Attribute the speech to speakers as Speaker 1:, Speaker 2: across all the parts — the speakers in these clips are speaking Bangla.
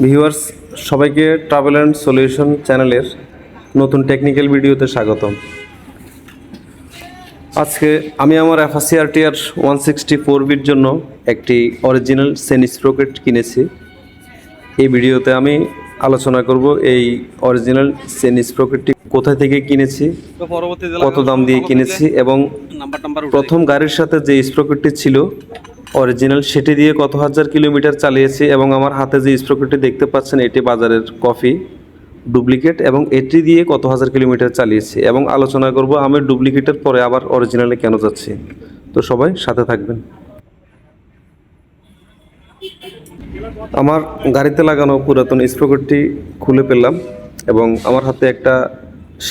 Speaker 1: ভিউয়ার্স সবাইকে ট্রাভেল অ্যান্ড সলিউশন চ্যানেলের নতুন টেকনিক্যাল ভিডিওতে স্বাগতম। আজকে আমি আমার এফআসিআর টিআর ওয়ান সিক্সটি ফোর বির জন্য একটি অরিজিনাল সেনি স্প্রোকেট কিনেছি। এই ভিডিওতে আমি আলোচনা করব এই অরিজিনাল সেনি স্প্রোকেটটি কোথা থেকে কিনেছি কত দাম দিয়ে কিনেছি এবং প্রথম গাড়ির সাথে যে স্প্রোকেটটি ছিল অরিজিনাল সেটি দিয়ে কত হাজার কিলোমিটার চালিয়েছি এবং আমার হাতে যে স্প্রোকেটটি দেখতে পাচ্ছেন, এটি বাজারের কফি ডুপ্লিকেট এবং এটি দিয়ে কত হাজার কিলোমিটার চালিয়েছি এবং আলোচনা করব আমি ডুপ্লিকেটের পরে আবার অরিজিনালে কেন যাচ্ছি। তো সবাই সাথে থাকবেন। আমার গাড়িতে লাগানো পুরাতন স্প্রোকেটটি খুলে পেলাম এবং আমার হাতে একটা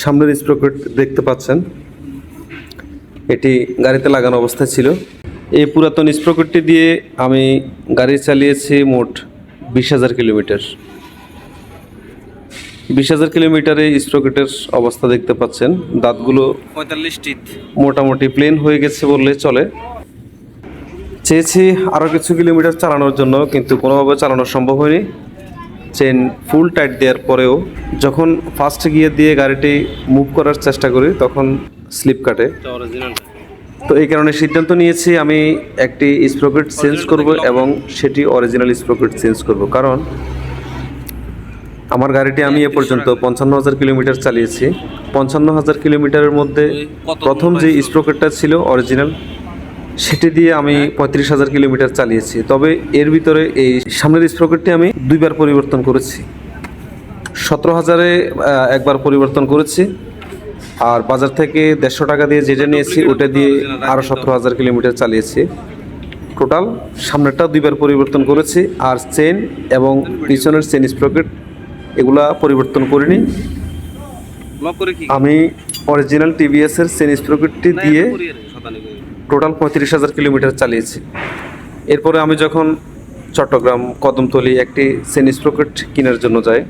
Speaker 1: সামনের স্প্রোকেট দেখতে পাচ্ছেন। এটি গাড়িতে লাগানো অবস্থায় ছিল। এই পুরাতন স্প্রোকেটটি দিয়ে আমি গাড়ি চালিয়েছি মোট বিশ হাজার কিলোমিটার। বিশ হাজার কিলোমিটারে স্প্রোকেটের অবস্থা দেখতে পাচ্ছেন। দাঁতগুলো
Speaker 2: পঁয়তাল্লিশ টিথ।
Speaker 1: মোটামুটি প্লেন হয়ে গেছে বললে চলে। চেয়েছি আরও কিছু কিলোমিটার চালানোর জন্য কিন্তু কোনোভাবে চালানো সম্ভব হয়নি। চেন ফুল টাইট দেওয়ার পরেও যখন ফার্স্ট গিয়ার দিয়ে গাড়িটি মুভ করার চেষ্টা করি তখন স্লিপ কাটে। তো এই কারণে সিদ্ধান্ত নিয়েছি আমি একটি স্প্রোকেট চেঞ্জ করব এবং সেটি অরিজিনাল স্প্রোকেট চেঞ্জ করব। কারণ আমার গাড়িটি আমি এ পর্যন্ত পঞ্চান্ন হাজার কিলোমিটার চালিয়েছি। পঞ্চান্ন হাজার কিলোমিটারের মধ্যে প্রথম যে স্প্রোকেটটা ছিল অরিজিনাল সেটি দিয়ে আমি পঁয়ত্রিশ হাজার কিলোমিটার চালিয়েছি। তবে এর ভিতরে এই সামনের স্প্রোকেটটি আমি দুইবার পরিবর্তন করেছি। সতেরো হাজারে একবার পরিবর্তন করেছি। আর বাজার থেকে দেড়শো টাকা দিয়ে যেটা নিয়েছি ওটা দিয়ে আরও সতেরো হাজার কিলোমিটার চালিয়েছি। টোটাল সামনেরটা দুইবার পরিবর্তন করেছি আর চেন এবং পিছনের চেন স্প্রকেট এগুলা পরিবর্তন করিনি। আমি অরিজিনাল টিভিএসের চেন স্প্রকেটটি দিয়ে টোটাল পঁয়ত্রিশ হাজার কিলোমিটার চালিয়েছি। এরপরে আমি যখন চট্টগ্রাম কদমতলি একটি চেন স্প্রকেট কেনার জন্য যাই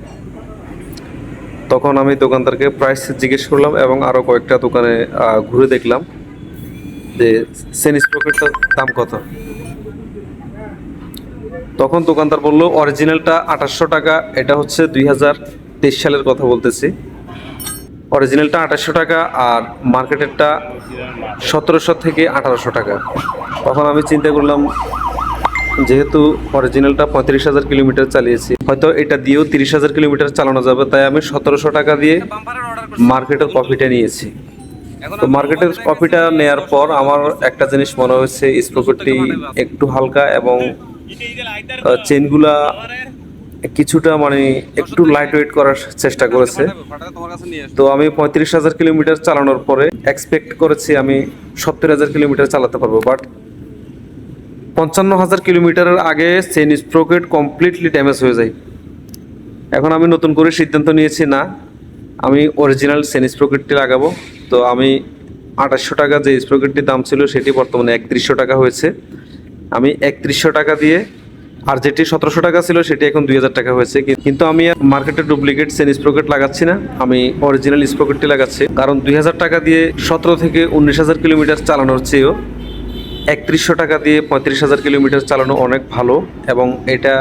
Speaker 1: তখন আমি দোকানদারকে প্রাইস জিজ্ঞেস করলাম এবং আরও কয়েকটা দোকানে ঘুরে দেখলাম যে চেন স্প্রকেটটার দাম কত। তখন দোকানদার বলল অরিজিনালটা আঠাশশো টাকা, এটা হচ্ছে দুই হাজার তেইশ সালের কথা বলতেছি। অরিজিনালটা আঠাশশো টাকা আর মার্কেটেরটা সতেরোশো থেকে আঠারোশো টাকা। তখন আমি চিন্তা করলাম যেহেতু অরিজিনালটা পঁয়ত্রিশ হাজার কিলোমিটার চালিয়েছি, হয়তো এটা দিয়েও তিরিশ হাজার কিলোমিটার চালানো যাবে, তাই আমি সতেরোশো টাকা দিয়ে মার্কেটের কপিটা নিয়েছি। তো মার্কেটের কপিটা নেয়ার পর আমার একটা জিনিস মনে হয়েছে স্পোকেটটি একটু হালকা এবং চেনগুলা কিছুটা মানে একটু লাইট ওয়েট করার চেষ্টা করেছে। তো আমি পঁয়ত্রিশ হাজার কিলোমিটার চালানোর পরে এক্সপেক্ট করেছি আমি সত্তর হাজার কিলোমিটার চালাতে পারব বাট পঞ্চান্ন হাজার কিলোমিটারের আগে চেন স্প্রোকেট কমপ্লিটলি ড্যামেজ হয়ে যায়। এখন আমি নতুন করে সিদ্ধান্ত নিয়েছি, না, আমি অরিজিনাল চেন স্প্রোকেটটি লাগাবো। তো আমি আঠাশশো টাকা যে স্প্রোকেটটির দাম ছিল, সেটি বর্তমানে একত্রিশশো টাকা হয়েছে। আমি একত্রিশশো টাকা দিয়ে আর যেটি সতেরোশো টাকা ছিল, সেটি এখন দুই হাজার টাকা হয়েছে। কিন্তু আমি মার্কেটে ডুপ্লিকেট সেন স্প্রোকেট লাগাচ্ছি না। আমি অরিজিনাল স্প্রোকেটটি লাগাচ্ছি। কারণ দুই হাজার টাকা দিয়ে সতেরো থেকে উনিশ হাজার কিলোমিটার চালানোর চেয়েও একত্রিশশো টাকা দিয়ে পঁয়ত্রিশ হাজার কিলোমিটার চালানো অনেক ভালো এবং এটা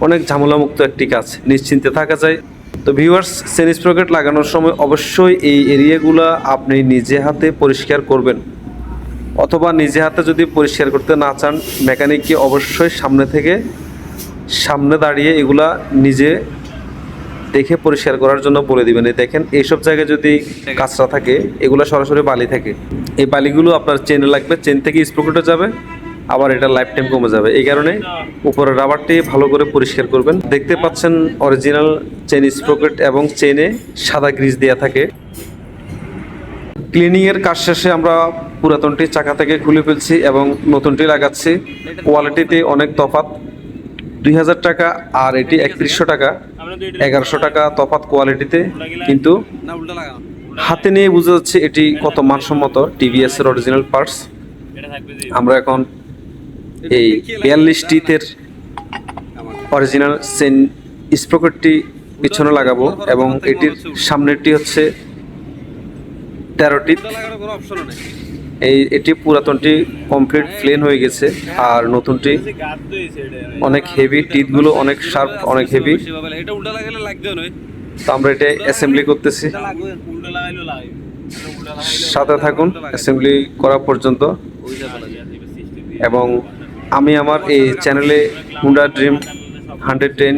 Speaker 1: অনেক ঝামেলামুক্ত একটি কাজ। নিশ্চিন্তে থাকা যায়। তো ভিউয়ার্স সেনিস স্প্রোকেট লাগানোর সময় অবশ্যই এই এরিয়াগুলো আপনি নিজে হাতে পরিষ্কার করবেন। অথবা নিজে হাতে যদি পরিষ্কার করতে না চান মেকানিককে অবশ্যই সামনে থেকে সামনে দাঁড়িয়ে এগুলা নিজে দেখে পরিষ্কার করার জন্য বলে দিবেন। এই দেখেন, এইসব জায়গায় যদি কাঁচরা থাকে, এগুলো সরাসরি বালি থাকে। এই বালিগুলো আপনার চেনে লাগবে চেন থেকে স্প্রোকেটে যাবে, আবার এটা লাইফ টাইম কমে যাবে। এই কারণে উপরের রাবারটি ভালো করে পরিষ্কার করবেন। দেখতে পাচ্ছেন অরিজিনাল চেন স্প্রোকেট এবং চেনে সাদা গ্রিজ দেওয়া থাকে। ক্লিনিং এর কাজ শেষে আমরা পুরাতনটি চাকা থেকে খুলে ফেলছি এবং নতুনটি লাগাচ্ছি। কোয়ালিটিতে অনেক তফাৎ। দুই টাকা আর এটি একত্রিশশো টাকা। এগারোশো টাকা তফাৎ কোয়ালিটিতে কিন্তু হাতে নিয়ে বোঝা যাচ্ছে এটি কত মানসম্মত টিভিএস এর অরিজিনাল পার্টস আমরা এখন এই বিয়াল্লিশ টিতের অরিজিনাল সেন স্প্রকেটটি পিছনে লাগাবো এবং এটির সামনেরটি হচ্ছে তেরো এই এটি পুরাতনটি কমপ্লিট প্লেন হয়ে গেছে, আর নতুনটি অনেক হেভি টিথগুলো অনেক শার্প অনেক হেভি তো আমরা এটা অ্যাসেম্বলি করতেছি। সাথে থাকুন অ্যাসেম্বলি করা পর্যন্ত। এবং আমি আমার এই চ্যানেলে হুন্ডা ড্রিম হান্ড্রেড টেন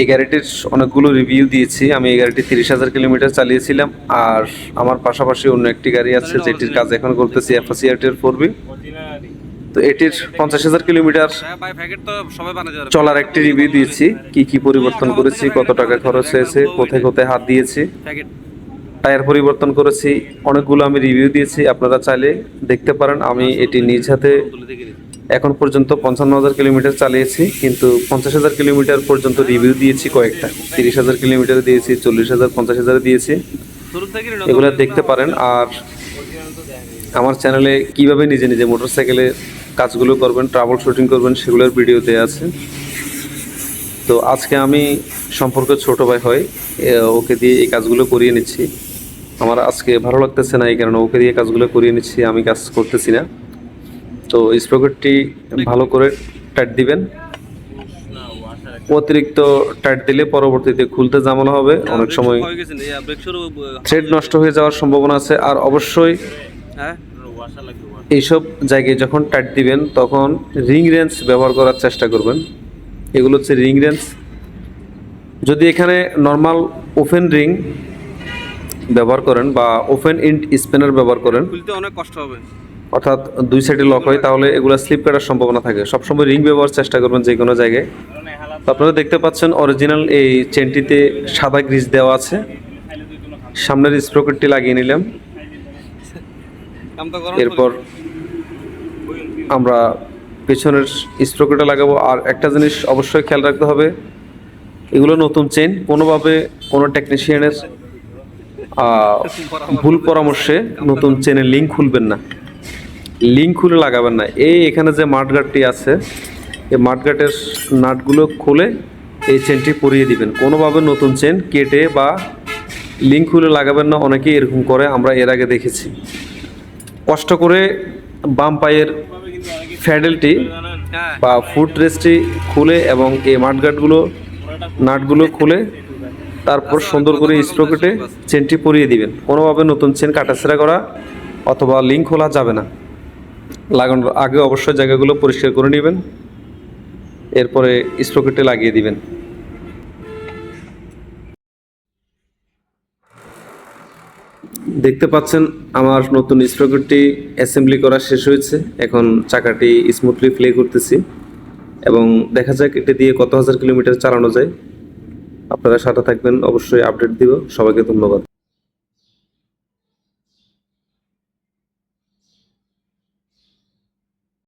Speaker 1: এই গাড়িটির অনেকগুলো রিভিউ দিয়েছি। আমি এই গাড়িটি তিরিশ হাজার কিলোমিটার চালিয়েছিলাম আর আমার পাশাপাশি অন্য একটি গাড়ি আছে যেটির কাজ এখন করতেছি এফএসিআরটির ফোরবি তো এটির পঞ্চাশ হাজার কিলোমিটার
Speaker 2: পারে
Speaker 1: চলার একটি রিভিউ দিয়েছি। কি কি পরিবর্তন করেছি কত টাকা খরচ হয়েছে কোথায় কোথায় হাত দিয়েছি টায়ার পরিবর্তন করেছি অনেকগুলো আমি রিভিউ দিয়েছি। আপনারা চাইলে দেখতে পারেন আমি এটি নিজ হাতে এখন পর্যন্ত পঞ্চান্ন হাজার কিলোমিটার চালিয়েছি, কিন্তু পঞ্চাশ হাজার কিলোমিটার পর্যন্ত রিভিউ দিয়েছি কয়েকটা। তিরিশ হাজার কিলোমিটার দিয়েছি, চল্লিশ হাজার, পঞ্চাশ হাজার দিয়েছি। এগুলো দেখতে পারেন। আর আমার চ্যানেলে কীভাবে নিজে নিজে মোটরসাইকেলে কাজগুলো করবেন ট্রাভেল শুটিং করবেন, সেগুলোর ভিডিও দেওয়া আছে। তো আজকে আমি সম্পর্ক ছোট ভাই হয় ওকে দিয়ে এই কাজগুলো করিয়ে নিচ্ছি। আমার আজকে ভালো লাগতেছে না, এই কারণে ওকে দিয়ে কাজগুলো করিয়ে নিচ্ছি, আমি কাজ করতেছি না। তো স্প্রকেটটি ভালো করে টাইট দিবেন। অতিরিক্ত টাইট দিলে পরবর্তীতে খুলতে ঝামেলা হবে অনেক সময় থ্রেড নষ্ট হয়ে যাওয়ার সম্ভাবনা আছে আর অবশ্যই
Speaker 2: হ্যাঁ?
Speaker 1: এইসব জায়গায় যখন টাইট দিবেন তখন রিং রেঞ্জ ব্যবহার করার চেষ্টা করবেন। এগুলো হচ্ছে রিং রেঞ্জ। যদি এখানে নর্মাল ওপেন রিং ব্যবহার করেন বা ওপেন ইন্ট স্পেনার ব্যবহার করেন
Speaker 2: খুলতে অনেক কষ্ট হবে।
Speaker 1: অর্থাৎ দুই সাইডে লক হয়, তাহলে এগুলো স্লিপ কাটার সম্ভাবনা থাকে। সবসময় রিং ব্যবহার চেষ্টা করবেন যে কোনো জায়গায়। তো আপনারা দেখতে পাচ্ছেন অরিজিনাল এই চেনটিতে সাদা গ্রিজ দেওয়া আছে। সামনের স্প্রকেটটি লাগিয়ে নিলাম। এরপর আমরা পেছনের স্প্রোকেটে লাগাবো। আর একটা জিনিস অবশ্যই খেয়াল রাখতে হবে, এগুলো নতুন চেন কোনোভাবে কোনো টেকনিশিয়ানের ভুল পরামর্শে নতুন চেনের লিঙ্ক খুলবেন না। লিঙ্ক খুলে লাগাবেন না। এই এখানে যে মাঠগাটটি আছে, এই মাঠগাটের নাটগুলো খুলে এই চেনটি পরিয়ে দিবেন। কোনোভাবে নতুন চেন কেটে বা লিঙ্ক খুলে লাগাবেন না, অনেকেই এরকম করে, আমরা এর আগে দেখেছি। কষ্ট করে বাম পায়ের ফ্যাডেলটি বা ফুট রেস্টটি খুলে এবং এই মাঠগাটগুলো নাটগুলো খুলে তারপর সুন্দর করে স্প্রকেটে চেনটি পরিয়ে দিবেন। কোনোভাবে নতুন চেন কাটাছেড়া করা অথবা লিঙ্ক খোলা যাবে না। লাগানোর আগে অবশ্যই জায়গাগুলো পরিষ্কার করে নেবেন। এরপরে স্প্রকেটে লাগিয়ে দিবেন। দেখতে পাচ্ছেন, আমার নতুন স্প্রকেটটি অ্যাসেম্বলি করা শেষ হয়েছে। এখন চাকাটি স্মুথলি প্লে করতেছি। এবং দেখা যাক এটা দিয়ে কত হাজার কিলোমিটার চালানো যায়। আপনারা সাথে থাকবেন, অবশ্যই আপডেট দিব। সবাইকে ধন্যবাদ।